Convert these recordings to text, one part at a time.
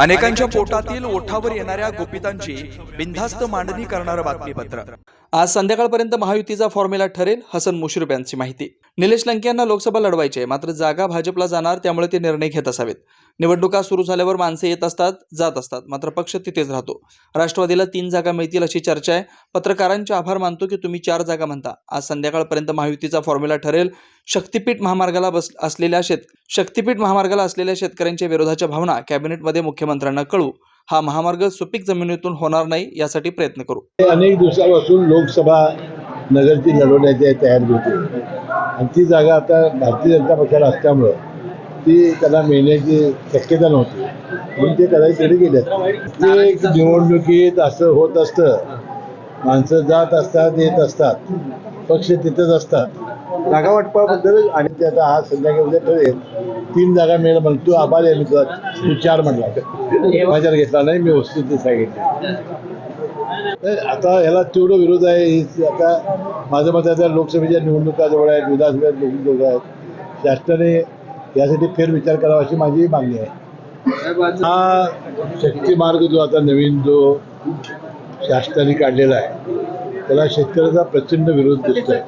अनेकांच्या पोटातील ओठावर येणाऱ्या गोपितांची बिनधास्त मांडणी करणारं बातमीपत्र. आज संध्याकाळपर्यंत महायुतीचा फॉर्म्युला ठरेल हसन मुश्रीफ यांची माहिती. निलेश लंके यांना लोकसभा लढवायची आहे मात्र जागा भाजपला जाणार त्यामुळे ते निर्णय घेत असावेत. निवडणुका सुरू झाल्यावर माणसे येत असतात जात असतात मात्र पक्ष तिथेच राहतो. राष्ट्रवादीला तीन जागा मिळतील अशी चर्चा आहे. पत्रकारांचे आभार मानतो की तुम्ही चार जागा म्हणता. आज संध्याकाळपर्यंत महायुतीचा फॉर्म्युला ठरेल शक्तीपीठ महामार्गाला बस असलेल्या शेत शक्तीपीठ महामार्गाला असलेल्या शेतकऱ्यांच्या विरोधाच्या भावना कॅबिनेटमध्ये मुख्यमंत्र्यांना कळू. हा महामार्ग सुपीक जमिनीतून होणार नाही यासाठी प्रयत्न करू. अनेक दिवसापासून लोकसभा नगरची लढवण्याची तयारी होती आणि ती जागा आता भारतीय जनता पक्षाला असल्यामुळं ती त्याला मिळण्याची शक्यता नव्हती. म्हणून ते करायला तरी गेले प्रत्येक निवडणुकीत असं होत असतं. माणसं जात असतात येत असतात. पक्ष तिथेच असतात. जागा वाटपाबद्दल आणि त्याचा आज संध्याकाळी उद्या ठरेल. तीन जागा मिळेल म्हण तू आभार आहे मी तुला तू चार म्हणला. माझ्यावर घेतला नाही मी वस्तू सांगितली आता याला तेवढं विरोध आहे. आता माझं मत आता लोकसभेच्या निवडणुका जवळ आहेत विधानसभेच्या निवडणुका आहेत. शासनाने यासाठी फेरविचार करावा अशी माझी मागणी आहे. हा शक्ती मार्ग जो आता नवीन जो शासनाने काढलेला आहे त्याला शेतकऱ्याचा प्रचंड विरोध दिसतोय.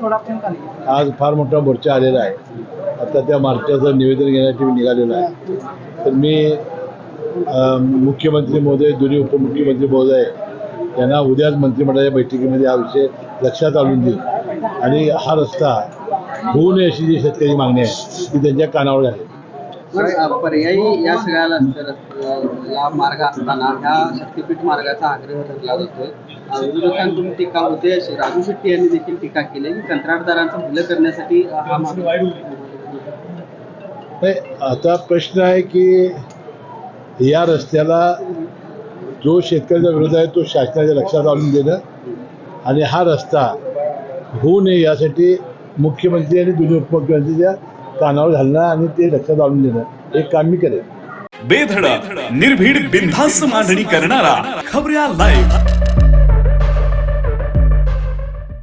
आज फार मोठा मोर्चा आलेला आहे. आता त्या मोर्चाचं निवेदन घेण्यासाठी मी निघालेलो आहे. तर मी मुख्यमंत्री महोदय दोन्ही उपमुख्यमंत्री महोदय यांना उद्याच मंत्रिमंडळाच्या बैठकीमध्ये हा विषय लक्षात आणून देईल आणि हा रस्ता होऊ नये अशी जी शेतकरी मागणी आहे ती त्यांच्या कानावर आहे. पर्यायी या सगळ्याला या मार्ग असताना ह्या शक्तीपीठ मार्गाचा आग्रह धरला जातोय. विरोधकांकडून टीका होते राजू शेट्टी यांनी देखील टीका केली की कंत्राटदारांचं भलं करण्यासाठी हा आता प्रश्न आहे की या रस्त्याला जो शेतकऱ्याचा विरोध आहे तो शासनाच्या लक्षात आणून देणं आणि हा रस्ता होऊ नये यासाठी मुख्यमंत्री आणि दोन्ही उपमुख्यमंत्रीच्या कानावर घालणं आणि ते लक्षात आणून देणं हे काम मी करेन. बेधडक निर्भीड बिनधास्त मांडणी करणारा खबऱ्या लाईव्ह